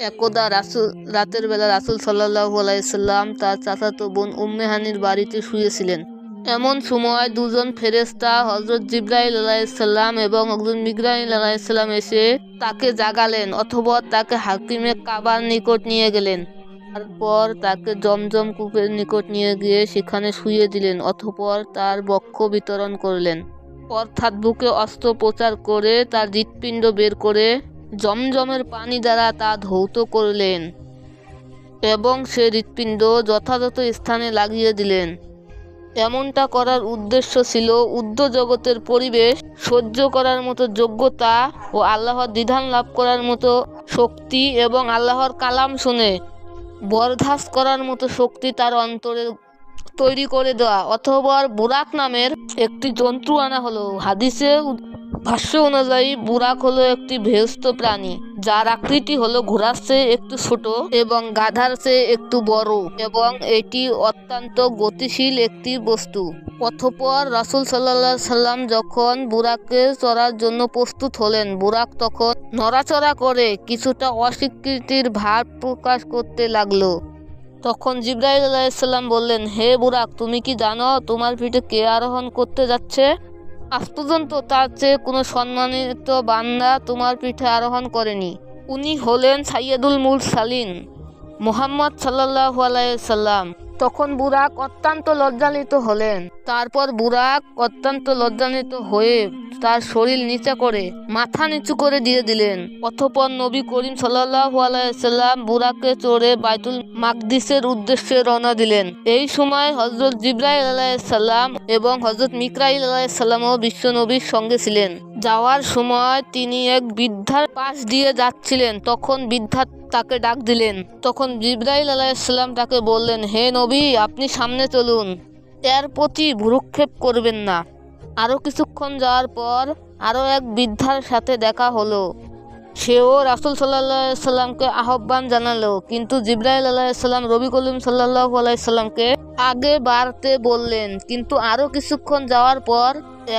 একদা রাসুল, রাতের বেলা রাসুল সাল্লাহ আলাইসাল্লাম তার চাচাতো বোন উম্মেহানির বাড়িতে শুয়েছিলেন। এমন সময় দুজন ফেরেস্তা হজরত জিব্রাইল আলাইসাল্লাম এবং হজরত মিগ্রাইল আলাইসাল্লাম এসে তাকে জাগালেন অথবা তাকে হাকিমে কাবার নিকট নিয়ে গেলেন। তারপর তাকে জমজম কূপের নিকট নিয়ে গিয়ে সেখানে শুয়ে দিলেন অথপর তার বক্ষ বিতরণ করলেন। অর্থাৎ বুকে অস্ত্রোপচার করে তার হৃৎপিণ্ড বের করে জমজমের পানি দ্বারা তা ধৌত করলেন এবং সে হৃৎপিণ্ড যথাযথ স্থানে লাগিয়ে দিলেন। এমনটা করার উদ্দেশ্য ছিল জগতের পরিবেশ সহ্য করার মতো যোগ্যতা ও আল্লাহর বিধান লাভ করার মতো শক্তি এবং আল্লাহর কালাম শুনে বরদাস্ত করার মতো শক্তি তার অন্তরে তৈরি করে দেওয়া অথবা বুরাক নামের একটি জন্তু আনা হলো। হাদিসে ভাষ্য অনুযায়ী বুরাক হলো একটি ভেস্ত প্রাণী, যার আকৃতি হলো ঘোড়ার চেয়ে একটু ছোট এবং গাধার চেয়ে একটু বড় এবং এটি অত্যন্ত গতিশীল একটি বস্তু। অথপর রাসুল সাল্লাহ সাল্লাম যখন বুরাকে চড়ার জন্য প্রস্তুত হলেন, বুরাক তখন নড়াচড়া করে কিছুটা অস্বীকৃতির ভাব প্রকাশ করতে লাগল। তখন জিব্রাইল আলাইসাল্লাম বললেন, হে বুরাক, তুমি কি জানো তোমার পিঠে কে আরোহণ করতে যাচ্ছে? আজ পর্যন্ত তার চেয়ে কোনো সম্মানিত বান্দা তোমার পিঠে আরোহণ করেনি। উনি হলেন সাইয়দুল মুরসালিন মোহাম্মদ সাল্লাহ আলাইসাল্লাম তখন বুরাক অত্যন্ত লজ্জান্বিত হলেন। তারপর বুরাক অত্যন্ত লজ্জান্বিত হয়ে তার শরীর নিচে করে, মাথা নিচু করে দিয়ে দিলেন। অথপর নবী করিম সাল্লাহ আলাইসাল্লাম বুরাকে চড়ে বাইতুল মাকদিসের উদ্দেশ্যে রওনা দিলেন। এই সময় হজরত জিব্রাইল আলাইসাল্লাম এবং হজরত মিকরাইল বিশ্ব নবীর সঙ্গে ছিলেন। যাওয়ার সময় তিনি এক বৃদ্ধার পাশ দিয়ে যাচ্ছিলেন। তখন বৃদ্ধা তাকে ডাক দিলেন। তখন জিব্রাইল আলাইসাল্লাম তাকে বললেন, হে নবী, আপনি সামনে চলুন। এর প্রতি ভুরুক্ষেপ করবেন না। আরও কিছুক্ষণ যাওয়ার পর আরও এক বৃদ্ধার সাথে দেখা হলো। সেও রাসুল সাল্লাহ সাল্লামকে আহ্বান জানালো, কিন্তু জিব্রাইল আলাইসাল্লাম রবি কলিম সাল্লাহ আলাইসাল্লামকে আগে বাড়তে বললেন, কিন্তু আরও কিছুক্ষণ যাওয়ার পর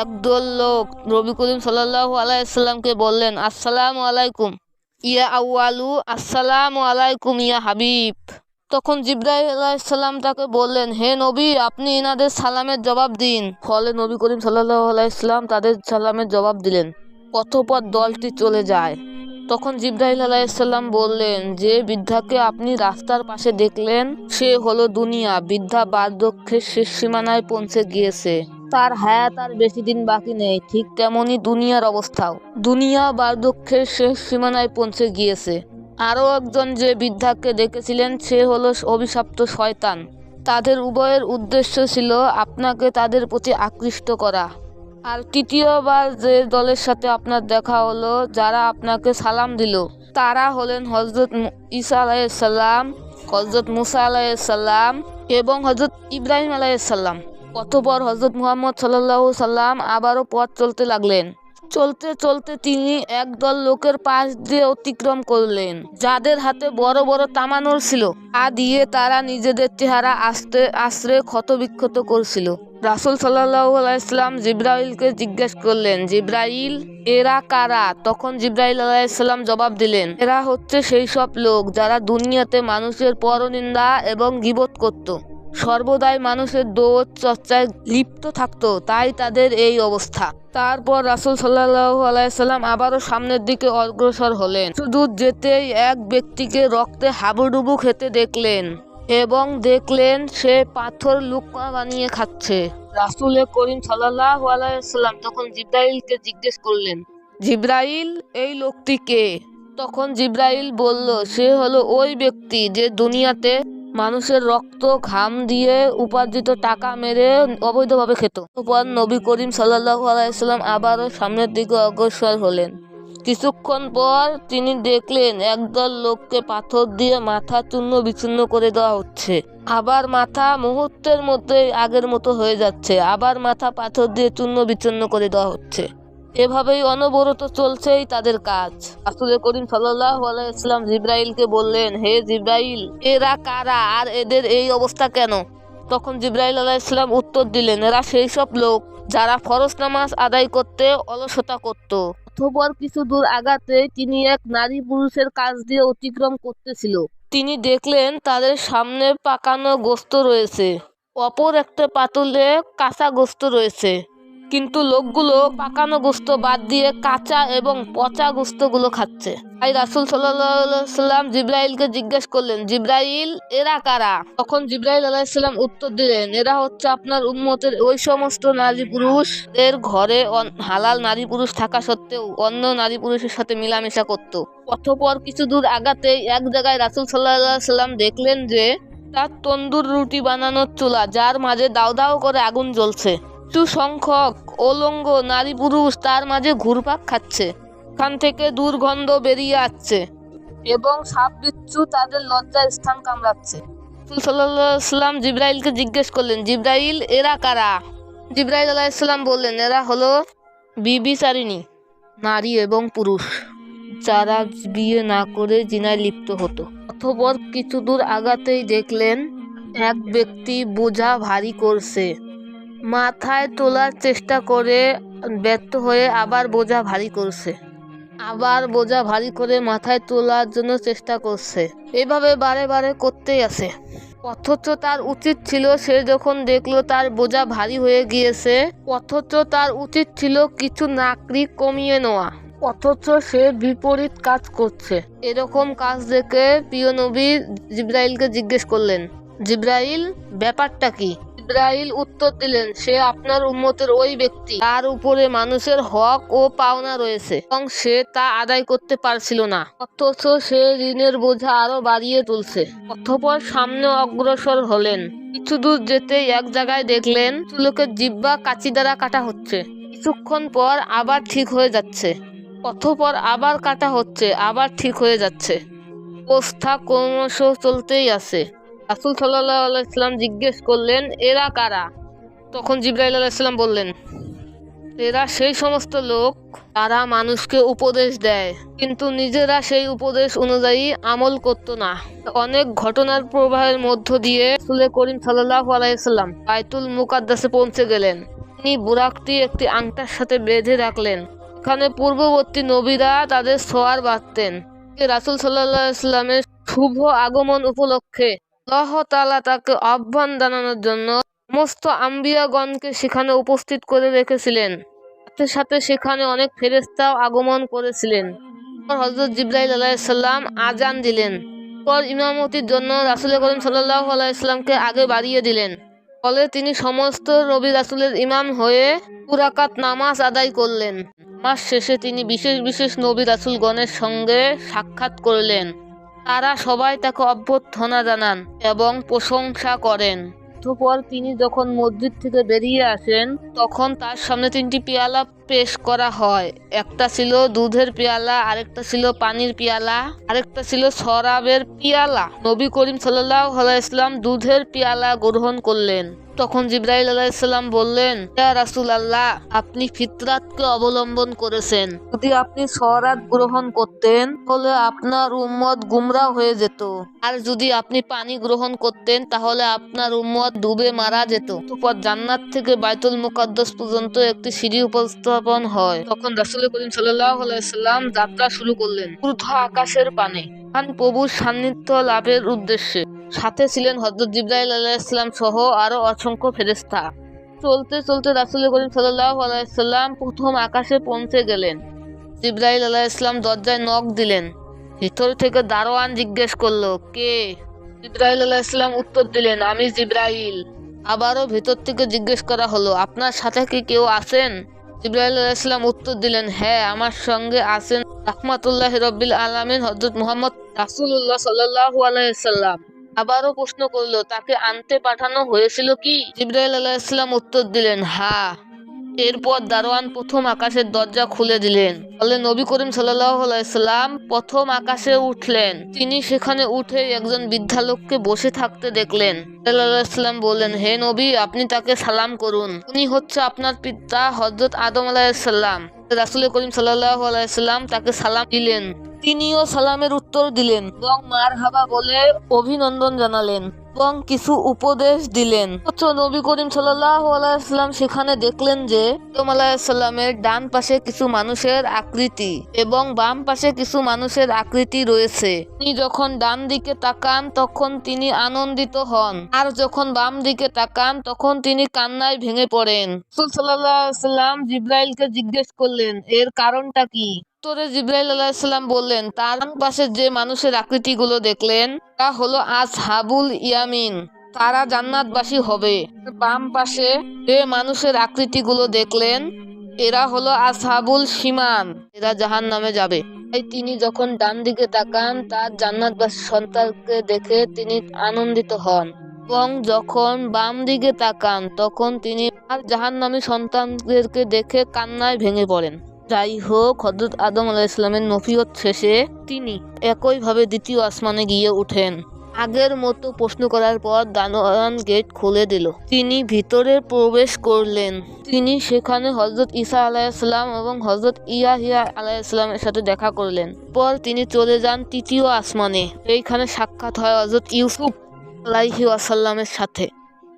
একদল লোক রবি করিম সাল্লাহ আলাইসাল্লামকে বললেন, আসসালামু আলাইকুম। ইয়া আউয়ালু, আসসালামু আলাইকুম ইয়া হাবিব। তখন জিব্রাইল আলাইসাল্লাম তাকে বললেন, হে নবী, আপনি ইনাদের সালামের জবাব দিন। ফলে নবী করিম সাল্লাহ আলাইসাল্লাম তাদের সালামের জবাব দিলেন পথপথ দলটি চলে যায়। তখন জিব্রাহিল আলাইসাল্লাম বললেন, যে বৃদ্ধাকে আপনি রাস্তার পাশে দেখলেন, সে হলো দুনিয়া। বৃদ্ধা বার্ধক্যের শেষ সীমানায় পৌঁছে গিয়েছে। তার হায়াত আর বেশি দিন বাকি নেই। ঠিক তেমনই দুনিয়ার অবস্থাও। দুনিয়া বার্ধক্যের শেষ সীমানায় পৌঁছে গিয়েছে। আরও একজন যে বৃদ্ধাকে দেখেছিলেন, সে হলো অভিশপ্ত শয়তান। তাদের উভয়ের উদ্দেশ্য ছিল আপনাকে তাদের প্রতি আকৃষ্ট করা। আর তৃতীয়বার যে দলের সাথে আপনার দেখা হলো, যারা আপনাকে সালাম দিল, তারা হলেন হজরত ঈসা আলাইসাল্লাম হজরত মুসা আলাইসাল্লাম এবং হজরত ইব্রাহিম আলাইসাল্লাম অতপর হজরত মুহাম্মদ সাল্লাহ সাল্লাম আবারও পথ চলতে লাগলেন। চলতে চলতে তিনি একদল লোকের পাশ দিয়ে অতিক্রম করলেন, যাদের হাতে বড় বড় তামানোর ছিল। তা দিয়ে তারা নিজেদের চেহারা আস্তে, আশ্রে ক্ষত বিক্ষত করছিল। রাসুল সাল্লাহ আলাইসলাম জিব্রাইলকে জিজ্ঞেস করলেন, জিব্রাইল, এরা কারা? তখন জিব্রাইল আলাইসাল্লাম জবাব দিলেন, এরা হচ্ছে সেই সব লোক যারা দুনিয়াতে মানুষের পরনিন্দা এবং গিবত করত। সর্বদাই মানুষের দোষ, চর্চায় লিপ্ত থাকতো, তাই তাদের এই অবস্থা। তারপর রাসুল সাল্লাহ আলাইসাল্লাম আবারও সামনের দিকে অগ্রসর হলেন। শুধু যেতেই এক ব্যক্তিকে রক্তে হাবুডুবু খেতে দেখলেন এবং দেখলেন সে পাথর লুকমা বানিয়ে খাচ্ছে। রাসুল করিম সাল্লাহ আলাইসাল্লাম তখন জিব্রাইলকে জিজ্ঞেস করলেন, জিব্রাইল, এই লোকটি কে? তখন জিব্রাইল বলল, সে হলো ওই ব্যক্তি যে দুনিয়াতে মানুষের রক্ত, ঘাম দিয়ে উপার্জিত টাকা মেরে অবৈধভাবে খেত। পর নবী করিম সাল্লাহ আলাইসাল্লাম আবারও সামনের দিকে অগ্রসর হলেন। কিছুক্ষণ পর তিনি দেখলেন, একদল লোককে পাথর দিয়ে মাথা চূর্ণ বিচূর্ণ করে দেওয়া হচ্ছে। আবার মাথা মুহূর্তের মধ্যেই আগের মতো হয়ে যাচ্ছে। আবার মাথা পাথর দিয়ে চূর্ণ বিচূর্ণ করে দেওয়া হচ্ছে। এভাবেই অনবরত চলছেই তাদের কাজ। আসলে করিম সাল্লাহ আলাইসলাম জিব্রাইলকে বললেন, হে জিব্রাইল, এরা কারা? আর এদের এই অবস্থা কেন? তখন জিব্রাইল আলাইসলাম উত্তর দিলেন, এরা সেই সব লোক যারা ফরজ নামাজ আদায় করতে অলসতা করত। অথপর কিছু দূর আগাতেই তিনি এক নারী পুরুষের কাছ দিয়ে অতিক্রম করতেছিল। তিনি দেখলেন তাদের সামনে পাকানো গোস্ত রয়েছে, অপর একটা পাতুলে কাঁচা গোস্ত রয়েছে। কিন্তু লোকগুলো পাকানো গোস্ত বাদ দিয়ে কাঁচা এবং পচা গোস্তগুলো খাচ্ছে। তাই রাসুল সাল্লাম জিব্রাইলকে জিজ্ঞেস করলেন, জিব্রাইল, এরা কারা? তখন জিব্রাইল আলাইসাল্লাম উত্তর দিলেন, এরা হচ্ছে আপনার উম্মতের ওই সমস্ত নারী পুরুষ এর ঘরে হালাল নারী পুরুষ থাকা সত্ত্বেও অন্য নারী পুরুষের সাথে মিলামেশা করত। অতঃপর কিছু দূর আগাতেই এক জায়গায় রাসুল সাল্লাহ সাল্লাম দেখলেন যে, তার তন্দুর রুটি বানানোর চুলা, যার মাঝে দাও দাও করে আগুন জ্বলছে। কিছু সংখ্যক অলঙ্গ নারী পুরুষ তার মাঝে ঘুরপাক খাচ্ছে। এখান থেকে দুর্গন্ধ বেরিয়ে আসছে এবং সাপ বিচ্ছু তাদের লজ্জার স্থান কামড়াচ্ছে। সাল্লাম জিব্রাইলকে জিজ্ঞেস করলেন, জিব্রাইল, এরা কারা? জিব্রাইল আলাইহিসসালাম বললেন, এরা হলো বিবিচারিণী নারী এবং পুরুষ। যারা বিয়ে না করে জিনায় লিপ্ত হতো। অথপর কিছু দূর আগাতেই দেখলেন, এক ব্যক্তি বোঝা ভারী করছে। মাথায় তোলার চেষ্টা করে ব্যর্থ হয়ে আবার বোঝা ভারী করছে। আবার বোঝা ভারী করে মাথায় তোলার জন্য চেষ্টা করছে। এভাবে বারে বারে করতেই আছে। অথচ তার উচিত ছিল সে যখন দেখল তার বোঝা ভারী হয়ে গিয়েছে, অথচ তার উচিত ছিল কিছু নাকড়ি কমিয়ে নেওয়া। অথচ সে বিপরীত কাজ করছে। এরকম কাজ দেখে প্রিয় নবী জিব্রাইলকে জিজ্ঞেস করলেন, জিব্রাইল, ব্যাপারটা কি? জিব্রাইল উত্তর দিলেন, সে আপনার উম্মতের ওই ব্যক্তি। তার উপরে মানুষের হক ও পাওনা রয়েছে এবং সে তা আদায় করতে পারছিল না। অথচ সে ঋণের বোঝা আরও বাড়িয়ে তুলছে। অথপর সামনে অগ্রসর হলেন। কিছু দূর যেতে এক জায়গায় দেখলেন চুলোকের জিব্বা কাচি দ্বারা কাটা হচ্ছে। কিছুক্ষণ পর আবার ঠিক হয়ে যাচ্ছে। অথপর আবার কাটা হচ্ছে, আবার ঠিক হয়ে যাচ্ছে। অবস্থা ক্রমশ চলতেই আছে। রাসুল সাল্লাহ জিজ্ঞেস করলেন, এরা কারা? তখন জিব্রাইল আলাইসাল্লাম বললেন, এরা সেই সমস্ত লোক তারা মানুষকে উপদেশ দেয়, কিন্তু নিজেরা সেই উপদেশ অনুযায়ী আমল করতো না। অনেক ঘটনার প্রবাহের মধ্য দিয়ে সুলে করিম সাল্লাহ আলাইসাল্লাম বাইতুল মুকাদ্দাসে পৌঁছে গেলেন। তিনি বুরাকটি একটি আংটার সাথে বেঁধে রাখলেন। এখানে পূর্ববর্তী নবীরা তাদের সোয়ার বাঁধতেন। রাসুল সাল্লাহ ইসলামের শুভ আগমন উপলক্ষে আল্লাহ তাআলা তাকে আহ্বান জানানোর জন্য সমস্ত আম্বিয়াগণকে সেখানে উপস্থিত করে রেখেছিলেন। সাথে সাথে সেখানে অনেক ফেরেস্তাও আগমন করেছিলেন। হজরত জিব্রাইল আলাইসাল্লাম আজান দিলেন। পর ইমামতির জন্য রাসুল করিম সাল্লাহ আলাইসাল্লামকে আগে বাড়িয়ে দিলেন। ফলে তিনি সমস্ত রবি রাসুলের ইমাম হয়ে পুরাকাত নামাজ আদায় করলেন। নামাজ শেষে তিনি বিশেষ বিশেষ নবী রাসুলগণের সঙ্গে সাক্ষাৎ করলেন। তারা সবাই তাকে অভ্যর্থনা জানান এবং প্রশংসা করেন। অতঃপর তিনি যখন মসজিদ থেকে বেরিয়ে আসেন, তখন তার সামনে তিনটি পেয়ালা পেশ করা হয়। একটা ছিল দুধের পেয়ালা, আরেকটা ছিল পানির পেয়ালা, আরেকটা ছিল শরাবের পেয়ালা। নবী করিম সাল্লাহ ইসলাম দুধের পেয়ালা গ্রহণ করলেন। তখন জিব্রাইল আলাইসাল্লাম বললেন রাসুল আল্লাহ আপনি ফিতরাতকে অবলম্বন করেছেন। যদি আপনি সরাত গ্রহণ করতেন, তাহলে আপনার উম্মত গুমরা হয়ে যেত। আর যদি আপনি পানি গ্রহণ করতেন, তাহলে আপনার উম্মত ডুবে মারা যেত। অতঃপর জান্নাত থেকে বাইতুল মুকাদ্দাস পর্যন্ত একটি সিঁড়ি উপস্থাপন হয়। তখন রাসুল করিম সাল্লাহ যাত্রা শুরু করলেন। ঊর্ধ্ব আকাশের পানে। প্রভুর সান্নিধ্য লাভের উদ্দেশ্যে। সাথে ছিলেন হজরত জিব্রাইল আলাইসাল্লাম সহ আরও অসংখ্য ফেরেস্তা চলতে চলতে রাসুল করিম সাল্লাহ আলাইসাল্লাম প্রথম আকাশে পৌঁছে গেলেন। জিব্রাইল আলাইসাল্লাম দরজায় নখ দিলেন। ভিতর থেকে দারোয়ান জিজ্ঞেস করল, কে? জিব্রাইল আলাইসাল্লাম উত্তর দিলেন, আমি জিব্রাইল। আবারও ভিতর থেকে জিজ্ঞেস করা হলো, আপনার সাথে কি কেউ আছেন? জিব্রাইল আলাইসাল্লাম উত্তর দিলেন হ্যাঁ আমার সঙ্গে আছেন রহমাতুল্লাহ রব্বিল আলমিন হজরত মোহাম্মদ রাসুল্লাহ সাল্লাহু আলাইসাল্লাম আবারও প্রশ্ন করল, তাকে আনতে পাঠানো হয়েছিল কি? জিব্রাইল আলাইসাল্লাম উত্তর দিলেন হ্যাঁ এরপর দারোয়ান প্রথম আকাশের দরজা খুলে দিলেন। ফলে নবী করিম সাল্লাম প্রথম আকাশে উঠলেন। তিনি সেখানে উঠে একজন বৃদ্ধা লোককে বসে থাকতে দেখলেন। সাল্লাম বললেন, হে নবী, আপনি তাকে সালাম করুন। উনি হচ্ছে আপনার পিতা হজরত আদম আলাহিসাল্লাম রাসুল করিম সাল্লাহ আলাইসাল্লাম তাকে সালাম দিলেন। তিনিও সালামের উত্তর দিলেন এবং মার হাবা বলে অভিনন্দন জানালেন এবং কিছু উপদেশ দিলেন। নবী করিম আলাইসাল্লাম সেখানে দেখলেন যে আলাহিসাল্লামের ডান পাশে কিছু মানুষের আকৃতি এবং বাম পাশে কিছু মানুষের আকৃতি রয়েছে। তিনি যখন ডান দিকে তাকান, তখন তিনি আনন্দিত হন। আর যখন বাম দিকে তাকান, তখন তিনি কান্নায় ভেঙে পড়েন। সাল্লাহ সাল্লাম জিব্রাইলকে জিজ্ঞেস করলেন, এর কারণটা কি? উত্তরে জিব্রাইল আলাহিসাল্লাম বললেন, তার পাশে যে মানুষের আকৃতিগুলো দেখলেন, তা হলো আজ হাবুল ইয়ামিন। তারা জান্নাতবাসী হবে। বাম পাশে যে মানুষের আকৃতিগুলো দেখলেন, এরা হলো আসহাবুল সীমান এরা জাহান নামে যাবে। তাই তিনি যখন ডান দিকে তাকান, তার জান্নাতবাসী সন্তানকে দেখে তিনি আনন্দিত হন। এবং যখন বাম দিকে তাকান, তখন তিনি আর জাহান্নামী সন্তানদেরকে দেখে কান্নায় ভেঙে পড়েন। যাই হোক হজরত আদম আলাহ ইসলামের নফিয়ত শেষে তিনি একইভাবে দ্বিতীয় আসমানে গিয়ে উঠেন। আগের মতো প্রশ্ন করার পর দানোয়ান গেট খুলে দিল। তিনি ভিতরে প্রবেশ করলেন। তিনি সেখানে হজরত ঈসা আলাইসাল্লাম এবং হজরত ইয়াহিয়া আলাইসাল্লামের সাথে দেখা করলেন। পর তিনি চলে যান তৃতীয় আসমানে। এইখানে সাক্ষাৎ হয় হজরত ইউসুফ আলাইহি আসাল্লামের সাথে।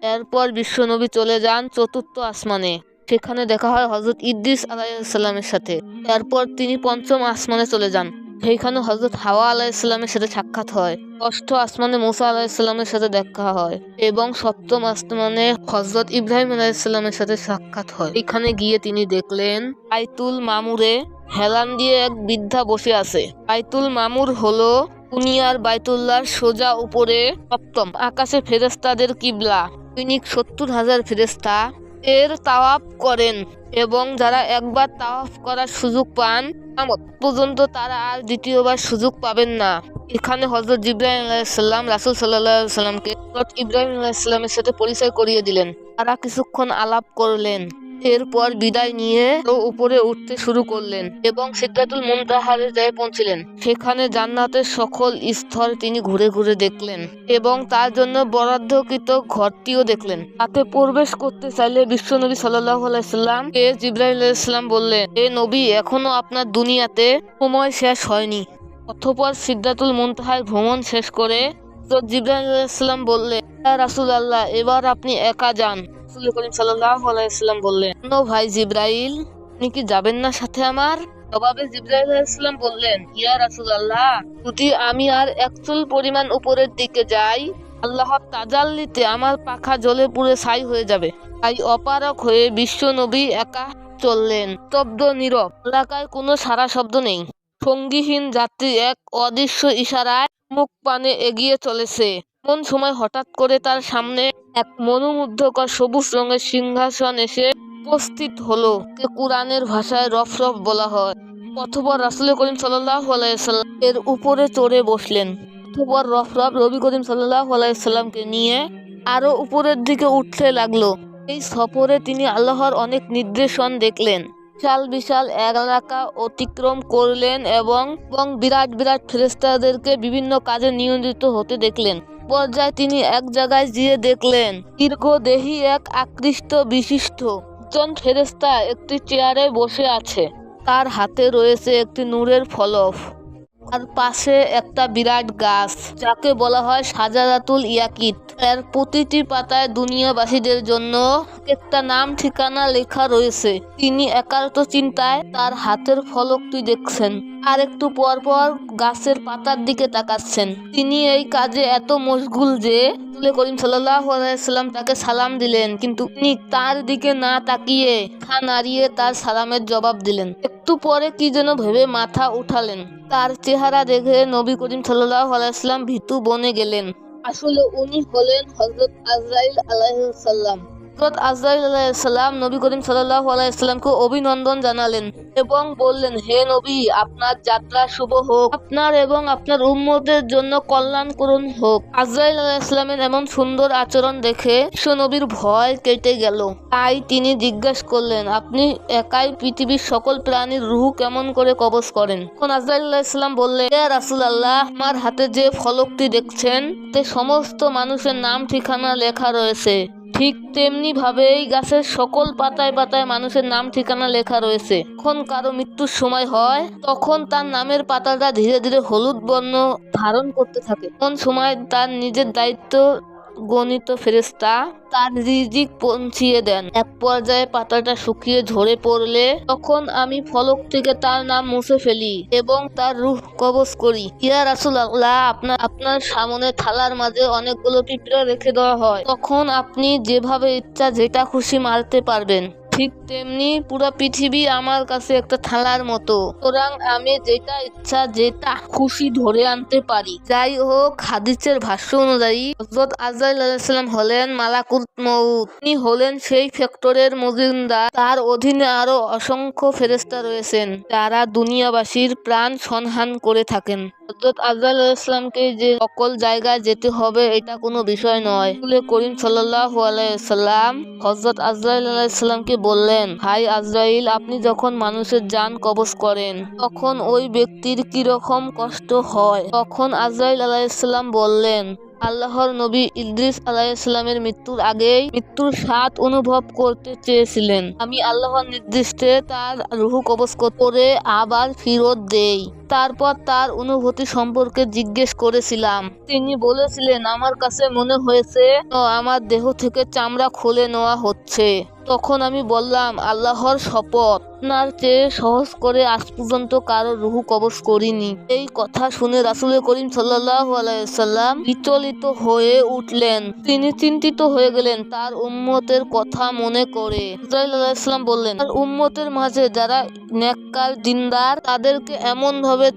এরপর বিশ্বনবী চলে যান চতুর্থ আসমানে। সেখানে দেখা হয় হজরত ইদ্রিস আলাইসাল্লামের সাথে। এরপর তিনি পঞ্চম আসমানে চলে যান। সেইখানে হজরত হাওয়া আলাইসাল্লামের সাথে সাক্ষাৎ হয়। ষষ্ঠ আসমানে মুসা আলাইসাল্লামের সাথে দেখা হয় এবং সপ্তম আসমানে হজরত ইব্রাহিম আলাইসাল্লামের সাথে সাক্ষাৎ হয়। এখানে গিয়ে তিনি দেখলেন আইতুল মামুরে হেলান দিয়ে এক বৃদ্ধা বসে আছে। আইতুল মামুর হলো দুনিয়ার বাইতুল্লাহর সোজা উপরে সপ্তম। আকাশে ফেরেস্তাদের কিবলা। দৈনিক সত্তর হাজার ফেরেস্তা এর তাওয়াফ করেন এবং যারা একবার তাওয়াফ করার সুযোগ পান পর্যন্ত তারা আর দ্বিতীয়বার সুযোগ পাবেন না। এখানে হজরত ইব্রাহিম আলাইসাল্লাম রাসুল সাল্লাহ হজরত ইব্রাহিম আলাইসাল্লামের সাথে পরিচয় করিয়ে দিলেন। তারা কিছুক্ষণ আলাপ করলেন। এরপর বিদায় নিয়ে ও উপরে উঠতে শুরু করলেন এবং সিদ্ধাতুল মুমতাহারের যায় পৌঁছিলেন। সেখানে জান্নাতের সকল স্তর তিনি ঘুরে ঘুরে দেখলেন এবং তার জন্য বরাদ্দকৃত ঘরটিও দেখলেন। তাতে প্রবেশ করতে চাইলে বিশ্বনবী সাল্লাহ আলাইসাল্লাম কে জিব্রাহিম আলাইসাল্লাম বললেন, এ নবী, এখনও আপনার দুনিয়াতে সময় শেষ হয়নি। অথপর সিদ্ধাতুল মুনতাহার ভ্রমণ শেষ করে তো জিব্রাহিম আলাইসাল্লাম বললেন রাসুল আল্লাহ এবার আপনি একা যান। রাসূল করিম সাল্লাম বললেন ভাই জিব্রাইল, আপনি কি যাবেন না সাথে আমার? জবাবে বললেন, ইয়া রাসূলুল্লাহ, যদি আমি আর এক চুল পরিমাণ উপরের দিকে যাই তাজাল্লিতে আমার পাখা জ্বলে পুড়ে ছাই হয়ে যাবে। তাই অপারক হয়ে বিশ্ব নবী একা চললেন। স্তব্ধ, নীরব, এলাকায় কোনো সারা শব্দ নেই। সঙ্গীহীন যাত্রী এক অদৃশ্য ইশারায় মুখ পানে এগিয়ে চলেছে। কোন সময় হঠাৎ করে তার সামনে এক মনোমুগ্ধকর সবুজ রঙের সিংহাসন এসে উপস্থিত হলো। কোরআনের ভাষায় রফ রফ বলা হয়। অথবা রাসুল করিম সাল্লাহ এর উপরে চড়ে বসলেন। অথবা রফ রফ রবি করিম সাল্লাহ নিয়ে আরও উপরের দিকে উঠতে লাগল। এই সফরে তিনি আল্লাহর অনেক নির্দেশন দেখলেন। বিশাল বিশাল এলাকা অতিক্রম করলেন এবং এবং বিরাট বিরাট ফেরেস্তাদেরকে বিভিন্ন কাজে নিয়োজিত হতে দেখলেন। পর্যায়ে তিনি এক জায়গায় গিয়ে দেখলেন দীর্ঘদেহী এক আকৃষ্ট বিশিষ্ট একজন ফেরেস্তা একটি চেয়ারে বসে আছে। তার হাতে রয়েছে একটি নূরের ফলক। আর পাশে একটা বিরাট গাছ, যাকে বলা হয় সাজারাতুল ইয়াকিত। এর প্রতিটি পাতায় দুনিয়াবাসীদের জন্য একটা নাম ঠিকানা লেখা রয়েছে। তিনি একান্ত চিন্তায় তার হাতের ফলকটি দেখছেন। আর একটু পর পর গাছের পাতার দিকে তাকাচ্ছেন। তিনি এই কাজে এত মশগুল যে করিম সাল্লাম তাকে সালাম দিলেন, কিন্তু তিনি তার দিকে না তাকিয়ে মাথা নাড়িয়ে তার সালামের জবাব দিলেন। একটু পরে কি যেন ভেবে মাথা উঠালেন। তার চেহারা দেখে নবী করিম সাল্লাহ আলাইসাল্লাম ভীতু বনে গেলেন। আসলে উনি হলেন হজরত আজরাইল আলাইসাল্লাম হজরত আজরাইল আলাইসাল্লাম নবী করিম সাল্লাহ অভিনন্দন জানালেন এবং বললেন, হে নবী, আপনার যাত্রা শুভ হোক। আপনার এবং আপনার উম্মতের জন্য কল্যাণ করুন হোক। আজরাইল আলাইসাল্লামের এমন সুন্দর আচরণ দেখে নবীর ভয় কেটে গেল। তাই তিনি জিজ্ঞাসা করলেন, আপনি একাই পৃথিবীর সকল প্রাণীর রুহ কেমন করে কবজ করেন? তখন আজরাইল আলাইসাল্লাম বললেন, হে রাসুল আল্লাহ আমার হাতে যে ফলকটি দেখছেন তে সমস্ত মানুষের নাম ঠিকানা লেখা রয়েছে। ঠিক তেমনি ভাবে এই গাছের সকল পাতায় পাতায় মানুষের নাম ঠিকানা লেখা রয়েছে। যখন কারও মৃত্যুর সময় হয়, তখন তার নামের পাতাটা ধীরে ধীরে হলুদ বর্ণ ধারণ করতে থাকে। কোন সময় তার নিজের দায়িত্ব গণিত ফেরেস্তা তার রিজিক পৌঁছিয়ে দেন। এক পর্যায়ে পাতাটা শুকিয়ে ঝরে পড়লে তখন আমি ফলক থেকে তার নাম মুছে ফেলি এবং তার রুহ কবজ করি। ইয়া রাসুল আল্লাহ আপনার আপনার সামনে থালার মাঝে অনেকগুলো পিঁপড়া রেখে দেওয়া হয়। তখন আপনি যেভাবে ইচ্ছা, যেটা খুশি মারতে পারবেন। ঠিক তেমনি পুরো পৃথিবী আমার কাছে একটা থালার মতো। সুতরাং আমি যেটা ইচ্ছা, যেটা খুশি ধরে আনতে পারি। যাই হোক, হাদিসের ভাষ্য অনুযায়ী হজরত আজরাইল আলাইসাল্লাম হলেন মালাকুল মউত। তিনি হলেন সেই ফ্যাক্টরের মজুমদার। তার অধীনে আরও অসংখ্য ফেরেস্তা রয়েছেন, যারা দুনিয়াবাসীর প্রাণ সন্ধান করে থাকেন। হজরত আলাইসাল্লামকে যে সকল জায়গায় যেতে হবে, এটা কোনো বিষয় নয়। করিম সাল্লাহ আলাইসাল্লাম হজরত আলাইসাল্লামকে বললেন হাই আজরাইল, আপনি যখন মানুষের যান কবস করেন, তখন ওই ব্যক্তির কীরকম কষ্ট হয়? তখন আজরাইল আলাহিসাল্লাম বললেন আল্লাহর নবী ইদ্রিস আলাইসাল্লামের মৃত্যুর আগেই মৃত্যুর স্বাদ অনুভব করতে চেয়েছিলেন। আমি আল্লাহর নির্দিষ্টে তার রুহু কবজ করে আবার ফিরত দেই। তারপর তার অনুভূতি সম্পর্কে জিজ্ঞেস করেছিলাম। তিনি বলেছিলেন আমার কাছে মনে হয়েছে "ও, আমার দেহ থেকে চামড়া খুলে নেওয়া হচ্ছে। তখন আমি বললাম আল্লাহর শপথ। আপনার চেয়ে সহজ করে আজ পর্যন্ত কারও রুহু কবজ করিনি। এই কথা শুনে রাসুল করিম সাল্লাহ আলাইসাল্লাম বিচলিত হয়ে উঠলেন। তিনি চিন্তিত হয়ে গেলেন, তার উম্মতের কথা মনে করে। আলাইসাল্লাম বললেন, তার উম্মতের মাঝে যারা নেককার দিনদার, তাদেরকে এমন ভাবে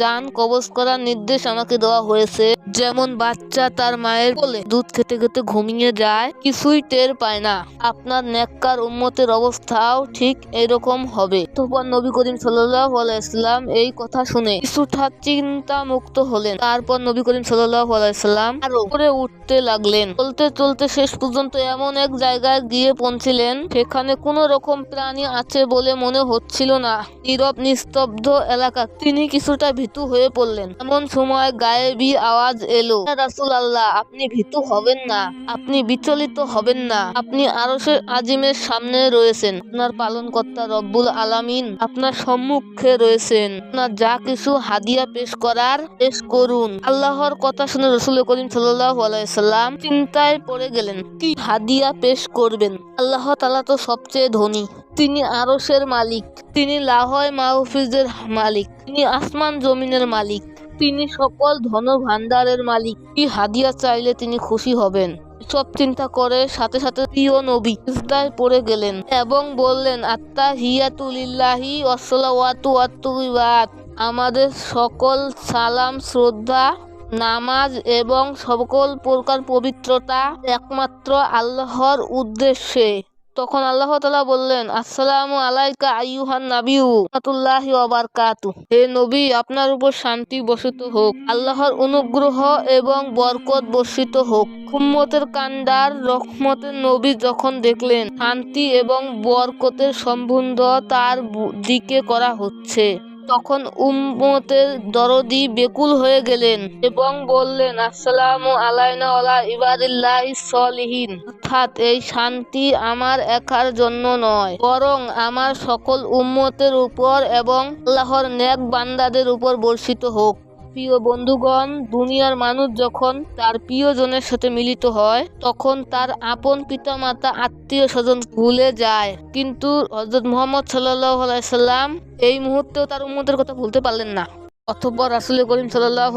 যান কবজ করার নির্দেশ আমাকে দেওয়া হয়েছে। যেমন বাচ্চা তার মায়ের কোলে দুধ খেতে খেতে ঘুমিয়ে যায়, কিছুই টের পায় না। আপনার নেককার উম্মতের অবস্থাও ঠিক এরকম হবে। তখন নবী করিম আলাইসাল্লাম এই কথা শুনে কিছুটা চিন্তা মুক্ত হলেন। তারপর নবী করিম আলাইসাল্লাম আরও উপরে উঠতে লাগলেন। চলতে চলতে শেষ পর্যন্ত এমন এক জায়গায় গিয়ে পৌঁছিলেন, সেখানে কোনো রকম প্রাণী আছে বলে মনে হচ্ছিল না। নীরব, নিস্তব্ধ এলাকা। তিনি কিছুটা ভীতু হয়ে পড়লেন। এমন সময় গায়েবী আওয়াজ এলো রাসুল আল্লাহ আপনি ভীতু হবেন না। আপনি বিচলিত হবেন না। আপনি আরও আজিমের সামনে রয়েছেন। আপনার পালনকর্তা রব্বুল আলামিন আপনার সম্মুখে রয়েছেন। আপনার যা কিছু হাদিয়া পেশ করার পেশ করুন। আল্লাহর কথা শুনে রসুল করিম আলাইসাল্লাম চিন্তায় পড়ে গেলেন, কি হাদিয়া পেশ করবেন? আল্লাহ তালা তো সবচেয়ে ধনী। তিনি আরসের মালিক। তিনি লাহয় মাহফিজের মালিক। তিনি আসমান জমিনের মালিক। তিনি সকল ধন ভান্ডারের মালিক। কি হাদিয়া চাইলে তিনি খুশি হবেন? সব চিন্তা করে, সাথে সাথে প্রিয় নবী ইসদায় পড়ে গেলেন এবং বললেন, আত্মা হিয়াতুলিল্লাহি অসলাওয়াতু ওয়াত্তুবিবাত। আমাদের সকল সালাম, শ্রদ্ধা, নামাজ এবং সকল প্রকার পবিত্রতা একমাত্র আল্লাহর উদ্দেশ্যে। তখন আল্লাহ তালা বললেন, আসসালাম আলাইকা আইহান নাবিউ রাহমাতুল্লাহি ওয়া বারাকাতু। হে নবী, আপনার উপর শান্তি বসিত হোক, আল্লাহর অনুগ্রহ এবং বরকত বর্ষিত হোক। উম্মতের কান্ডার রহমতের নবী যখন দেখলেন, শান্তি এবং বরকতের সম্বন্ধ তার দিকে করা হচ্ছে। তখন উম্মতের দরদি বেকুল হয়ে গেলেন এবং বললেন, আসসালাম আলাইনা ওয়ালা ইবাদিল্লাহ সলিহীন। অর্থাৎ এই শান্তি আমার একার জন্য নয়, বরং আমার সকল উম্মতের উপর এবং আল্লাহর নেক বান্দাদের উপর বর্ষিত হোক। প্রিয় বন্ধুগণ, দুনিয়ার মানুষ যখন তার প্রিয়জনের সাথে মিলিত হয়, তখন তার আপন পিতামাতা, আত্মীয় স্বজন ভুলে যায়। কিন্তু হজরত মোহাম্মদ সাল্লাহ সাল্লাম এই মুহূর্তেও তার উন্মতের কথা ভুলতে পারলেন না। অথবা রাসুল করিম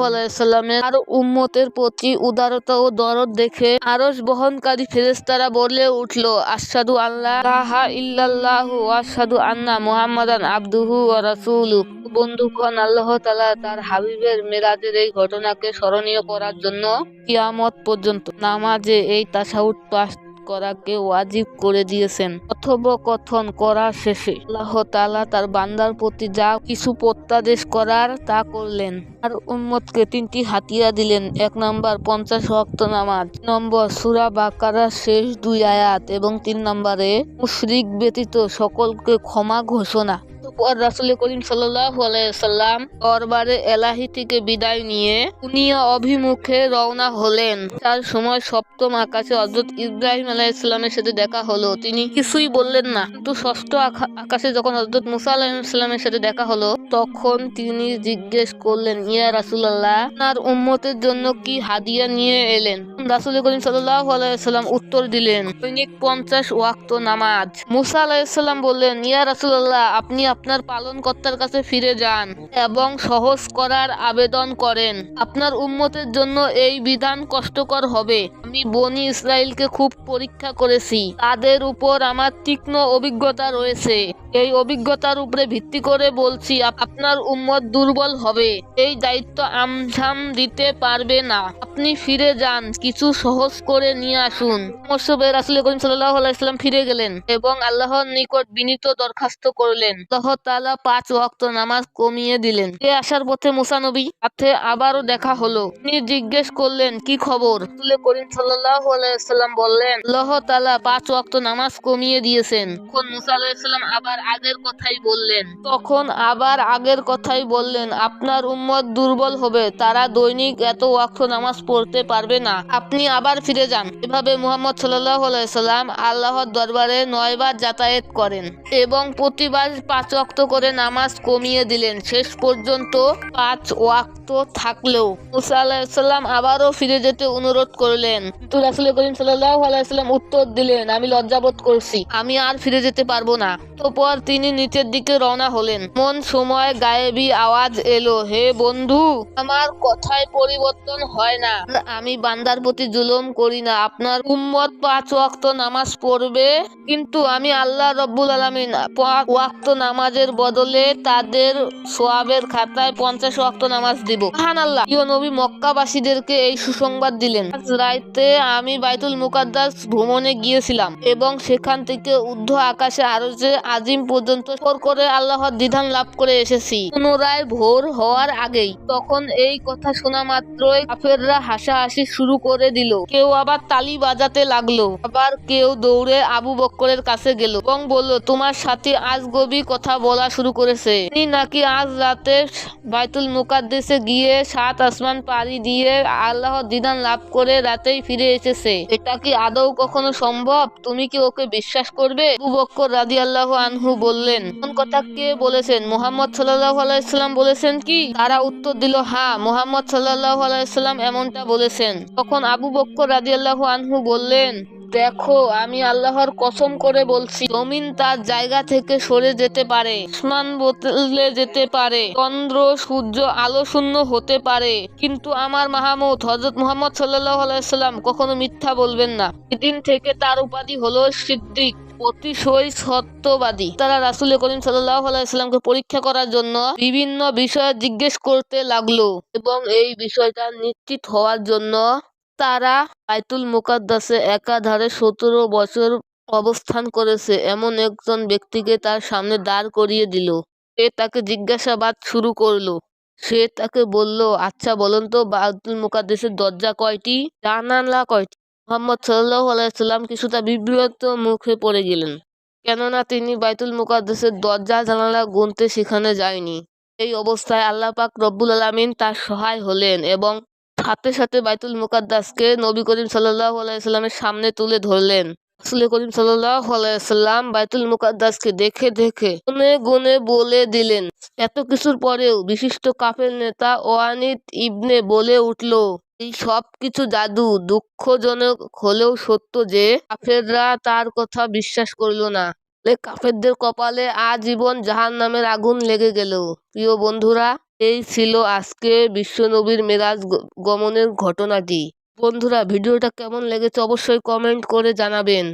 আলাইসাল্লামের আরও উম্মতের প্রতি উদারতা ও দরদ দেখে আরস বহনকারী ফেরেস্তারা বলে উঠল আসাদু আল্লাহ ইল্লাল্লাহু আসাদু আন্না মুহাম্মাদান আব্দুহু ও রাসুলু বন্ধুগণ, আল্লাহ তালা তার হাবিবের মেরাজের এই ঘটনাকে স্মরণীয় করার জন্য কিয়ামত পর্যন্ত নামাজে এই তাসাউদ পাঠ করাকে ওয়াজিব করে দিয়েছেন, কথোপকথন করার শেষে আল্লাহ তালা তার বান্দার প্রতি যা কিছু প্রত্যাদেশ করার তা করলেন। আর উম্মতকে তিনটি হাতিয়া দিলেন, এক নম্বর পঞ্চাশ ভক্ত নামাজ নম্বর সুরা বাকারার শেষ দুই আয়াত এবং তিন নম্বরে মুশরিক ব্যতীত সকলকে ক্ষমা ঘোষণা। রাসুল করিম সাল্লাম দরবারে এলাহি থেকে বিদায় নিয়ে অভিমুখে রওনা হলেন। তার সময় সপ্তম আকাশে ইব্রাহিম সাথে দেখা হলো। তিনি কিছুই বললেন না। কিন্তু ষষ্ঠ আকাশে যখন মুসা সাথে দেখা হলো, তখন তিনি জিজ্ঞেস করলেন, ইয়া রাসুলাল্লাহ তার উম্মতের জন্য কি হাদিয়া নিয়ে এলেন? রাসুল করিম আলাইসাল্লাম উত্তর দিলেন, দৈনিক পঞ্চাশ ওয়াক্ত নামাজ। মুসা আলাইসাল্লাম বললেন, ইয়া রাসুল্লাহ আপনি আপনার পালনকর্তার কাছে ফিরে যান এবং সহজ করার আবেদন করেন। আপনার উম্মতের জন্য এই বিধান কষ্টকর হবে। আমি বনি ইসরায়েলকে খুব পরীক্ষা করেছি। তাদের উপর আমার তীক্ষ্ণ অভিজ্ঞতা রয়েছে। এই অভিজ্ঞতার উপরে ভিত্তি করে বলছি আপনার উম্মত দুর্বল হবে। এই দায়িত্ব আমঝাম দিতে পারবে না। আপনি ফিরে যান, কিছু সহজ করে নিয়ে আসুন। পেয়ে রাসুল করিম সাল্লাহ আলাইসাল্লাম ফিরে গেলেন এবং আল্লাহর নিকট বিনীত দরখাস্ত করলেন। আল্লাহ তাআলা পাঁচ ওয়াক্ত নামাজ কমিয়ে দিলেন। এ আসার পথে মুসা নবী সাথে আবারও দেখা হলো। তিনি জিজ্ঞেস করলেন, কি খবর? করিম সাল্লাম বললেন আল্লাহ পাঁচ ওয়াক্ত নামাজ কমিয়ে দিয়েছেন। তখন মুসা আলাইহিস আবার আগের কথাই বললেন। তখন আবার আগের কথাই বললেন, আপনার উম্মত দুর্বল হবে, তারা দৈনিক এত ওয়াক্ত নামাজ পড়তে পারবে না। আপনি আবার ফিরে যান। এভাবে মুহাম্মদ সাল্লাহ আলাইহি সাল্লাম আল্লাহর দরবারে নয়বার যাতায়াত করেন এবং প্রতিবার পাঁচ ওয়াক্ত করে নামাজ কমিয়ে দিলেন। শেষ পর্যন্ত পাঁচ ওয়াক্ত থাকলেও মুসা আলাহিসাল্লাম আবারও ফিরে যেতে অনুরোধ করলেন। কিন্তু রাসুল করিম সাল্লাহ আলাইসাল্লাম উত্তর দিলেন, আমি লজ্জাবোধ করছি, আমি আর ফিরে যেতে পারব না। অতঃপর তিনি নিচের দিকে রওনা হলেন। মন সময় গায়েবী আওয়াজ এলো, হে বন্ধু, আমার কথায় পরিবর্তন হয় না। আমি বান্দার প্রতি জুলুম করি না। আপনার উম্মত পাঁচ ওয়াক্ত নামাজ পড়বে, কিন্তু আমি আল্লাহ রব্বুল আলমিন ওয়াক্ত নামাজের বদলে তাদের সোয়াবের খাতায় পঞ্চাশ ওয়াক্ত নামাজ দিব। হান আল্লাহ প্রিয় নবী, মক্কাবাসীদেরকে এই সুসংবাদ দিলেন। আজ রাইতে আমি বাইতুল মুকাদ্দাস ভ্রমণে গিয়েছিলাম এবং সেখান থেকে ঊর্ধ্ব আকাশে আরও যে আজিম পর্যন্ত সফর করে আল্লাহর বিধান লাভ করে এসেছি, পুনরায় ভোর হওয়ার আগেই। তখন এই কথা শোনা মাত্রই কাফেররা হাসাহাসি শুরু করে দিল। কেউ আবার তালি বাজাতে লাগল। আবার কেউ দৌড়ে আবু বক্করের কাছে গেল এবং বলল, তোমার সাথে আজ গবি কথা বলা শুরু করেছে। তিনি নাকি আজ রাতে বাইতুল মুকাদ্দেসে গিয়ে সাত আসমান পাড়ি দিয়ে আল্লাহ দিদান লাভ করে রাতেই ফিরে এসেছে। এটা কি আদৌ কখনো সম্ভব? তুমি কি ওকে বিশ্বাস করবে? বক্কর রাদি আল্লাহ আনহু বললেন কোন কথা কে বলেছেন? মোহাম্মদ সাল্লাহ আলাইসাল্লাম বলেছেন কি? তারা উত্তর দিল হ্যাঁ মোহাম্মদ সাল্লাহ আলাইসাল্লাম এমনটা বলেছেন। তখন আবু বক্কর রাদি আল্লাহ আনহু বললেন, দেখো, আমি আল্লাহর কসম করে বলছি, জমিন তার জায়গা থেকে সরে যেতে পারে। আসমান বদলে যেতে পারে। চন্দ্র, সূর্য, আলো শূন্য হতে পারে। কিন্তু আমার মাহমুদ হজরত মোহাম্মদ আলাইসাল্লাম কখনো মিথ্যা বলবেন না। এদিন থেকে তার উপাধি হলো সিদ্দিক, অতিশয় সত্যবাদী। তারা রাসুল করিম সাল্লাহ আলাইসাল্লামকে পরীক্ষা করার জন্য বিভিন্ন বিষয় জিজ্ঞেস করতে লাগল এবং এই বিষয়টা নিশ্চিত হওয়ার জন্য তারা বাইতুল মুকাদ্দাসে একাধারে সতেরো বছর অবস্থান করেছে। এমন একজন ব্যক্তিকে তার সামনে দাঁড় করিয়ে দিল। সে তাকে জিজ্ঞাসাবাদ শুরু করল। সে তাকে বলল আচ্ছা বলুন তো বাইতুল মুকাদ্দাসের দরজা কয়টি? জানালা কয়টি? মোহাম্মদ সাল্লাহ আলাইসাল্লাম কিছুটা বিব্রত মুখে পড়ে গেলেন, কেননা তিনি বাইতুল মুকাদ্দাসের দরজা জানালা গুনতে সেখানে যায়নি। এই অবস্থায় আল্লাহ পাক রব্বুল আলমিন তার সহায় হলেন এবং সাথে সাথে বাইতুল মুকাদ্দাসকে নবী করিম সাল্লাহ আলাইসাল্লামের সামনে তুলে ধরলেন। রাসূল করিম আলাইসাল্লাম বাইতুল মুকাদ্দাসকে দেখে দেখে গুনে গুনে বলে দিলেন, এত কিছুর পরেও বিশিষ্ট কাফের নেতা ওয়ানিত ইবনে বলে উঠল, এই সব কিছু জাদু দুঃখজনক হলেও সত্য যে কাফেররা তার কথা বিশ্বাস করল না। কাফেরদের কপালে আজীবন জাহান নামের আগুন লেগে গেল। প্রিয় বন্ধুরা, এই ছিল আজকে বিশ্বনবীর মেরাজ গমনের ঘটনাটি। বন্ধুরা ভিডিওটা কেমন লেগেছে অবশ্যই কমেন্ট করে জানাবেন।